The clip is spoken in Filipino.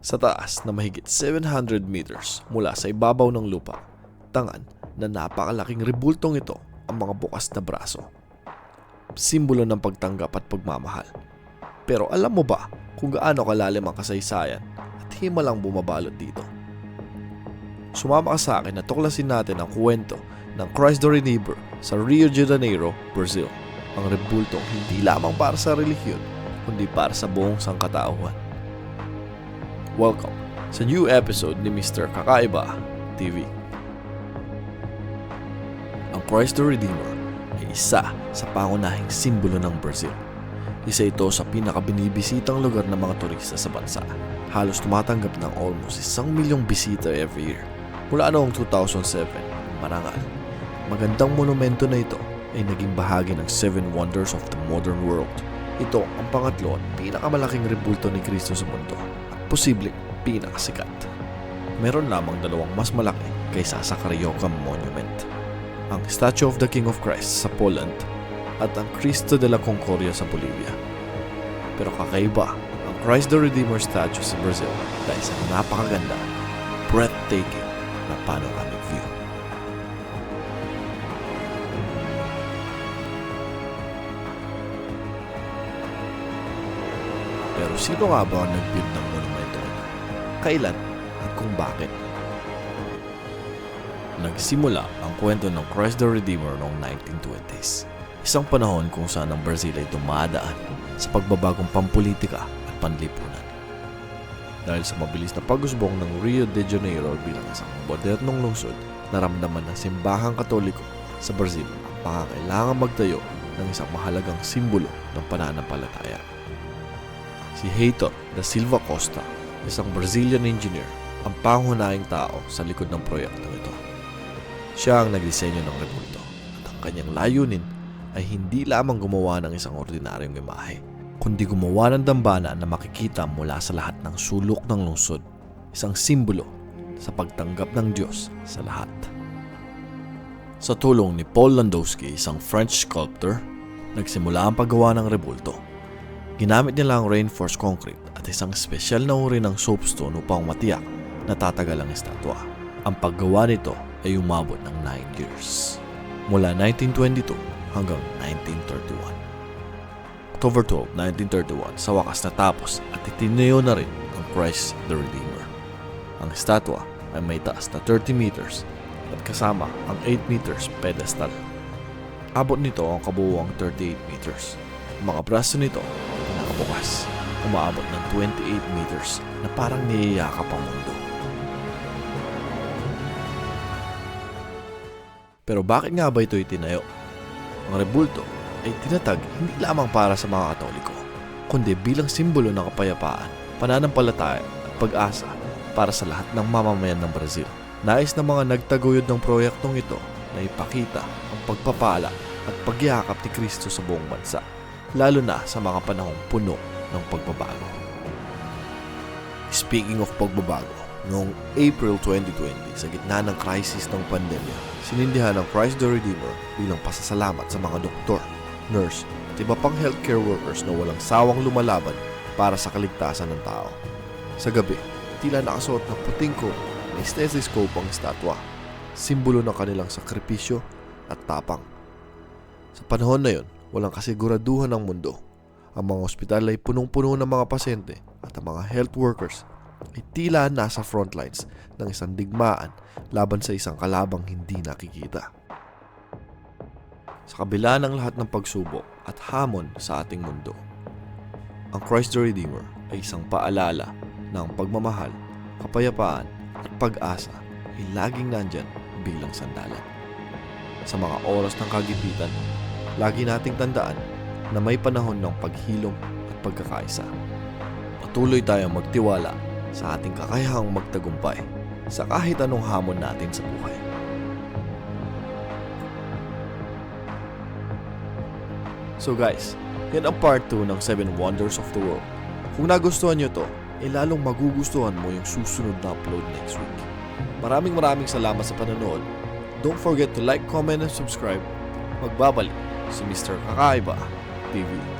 Sa taas na mahigit 700 meters mula sa ibabaw ng lupa, tangan na napakalaking rebultong ito ang mga bukas na braso. Simbolo ng pagtanggap at pagmamahal. Pero alam mo ba kung gaano kalalim ang kasaysayan at himalang bumabalot dito? Sumama ka sa akin na tuklasin natin ang kwento ng Christ the Redeemer sa Rio de Janeiro, Brazil. Ang rebultong hindi lamang para sa relihiyon, kundi para sa buong sangkatauhan. Welcome sa new episode ni Mr. Kakaiba TV. Ang Christ the Redeemer ay isa sa pangunahing simbolo ng Brazil. Isa ito sa pinakabinibisitang lugar ng mga turista sa bansa. Halos tumatanggap ng almost isang milyong bisita every year. Mula noong 2007, marangal. Magandang monumento na ito ay naging bahagi ng Seven Wonders of the Modern World. Ito ang pangatlo at pinakamalaking rebulto ni Kristo sa mundo posibleng pinakasikat. Meron lamang dalawang mas malaki kaysa sa Carioca Monument. Ang Statue of the King of Christ sa Poland at ang Cristo de la Concordia sa Bolivia. Pero kakaiba ang Christ the Redeemer statue sa Brazil dahil sa napakaganda, breathtaking na panoramic view. Pero sino nga ba ang nag-build ng? Kailan at kung bakit? Nagsimula ang kwento ng Christ the Redeemer noong 1920s. Isang panahon kung saan ang Brazil ay dumadaan sa pagbabagong pampolitika at panlipunan. Dahil sa mabilis na pagusbong ng Rio de Janeiro bilang isang modernong lungsod, naramdaman ng simbahang katoliko sa Brazil ang pangangailangan magtayo ng isang mahalagang simbolo ng pananampalataya. Si Heitor da Silva Costa, isang Brazilian engineer, ang pangunahing tao sa likod ng proyektong ito. Siya ang nagdisenyo ng rebulto at ang kanyang layunin ay hindi lamang gumawa ng isang ordinaryong imahe, kundi gumawa ng dambana na makikita mula sa lahat ng sulok ng lungsod, isang simbolo sa pagtanggap ng Diyos sa lahat. Sa tulong ni Paul Landowski, isang French sculptor, nagsimula ang paggawa ng rebulto. Ginamit niya lang reinforced concrete at isang espesyal na uri ng soapstone upang matiyak na tatagal ang estatwa. Ang paggawa nito ay umabot ng 9 years. Mula 1922 hanggang 1931. October 12, 1931, sa wakas natapos at itinayo na rin ang Christ the Redeemer. Ang estatwa ay may taas na 30 meters at kasama ang 8 meters pedestal. Abot nito ang kabuuang 38 meters. Ang mga braso nito ay nakabukas, umaabot ng 28 meters na parang niyayakap ang mundo. Pero bakit nga ba ito itinayo? Ang rebulto ay tinatag hindi lamang para sa mga katoliko, kundi bilang simbolo ng kapayapaan, pananampalataya at pag-asa para sa lahat ng mamamayan ng Brazil. Nais ng mga nagtaguyod ng proyektong ito na ipakita ang pagpapala at pagyakap ni Kristo sa buong bansa, lalo na sa mga panahong puno ng pagbabago. Speaking of pagbabago, noong April 2020 sa gitna ng crisis ng pandemya, sinindihan ng Christ the Redeemer bilang pasasalamat sa mga doktor, nurse at iba pang healthcare workers na walang sawang lumalaban para sa kaligtasan ng tao. Sa gabi, tila nakasuot ng puting coat may stethoscope ang estatwa, simbolo ng kanilang sakripisyo at tapang. Sa panahon na yon, walang kasiguraduhan ng mundo. Ang mga ospital ay punong-puno ng mga pasyente at ang mga health workers ay tila nasa front lines ng isang digmaan laban sa isang kalabang hindi nakikita. Sa kabila ng lahat ng pagsubok at hamon sa ating mundo, ang Christ the Redeemer ay isang paalala ng pagmamahal, kapayapaan at pag-asa ay laging nandyan bilang sandalan. Sa mga oras ng kagipitan, lagi nating tandaan na may panahon ng paghilom at pagkakaisa. Patuloy tayong magtiwala sa ating kakayahang magtagumpay sa kahit anong hamon natin sa buhay. So guys, yan ang part 2 ng 7 Wonders of the World. Kung nagustuhan nyo to, eh lalong magugustuhan mo yung susunod na upload next week. Maraming maraming salamat sa panonood. Don't forget to like, comment, and subscribe. Magbabalik si Mr. Kakaiba TV.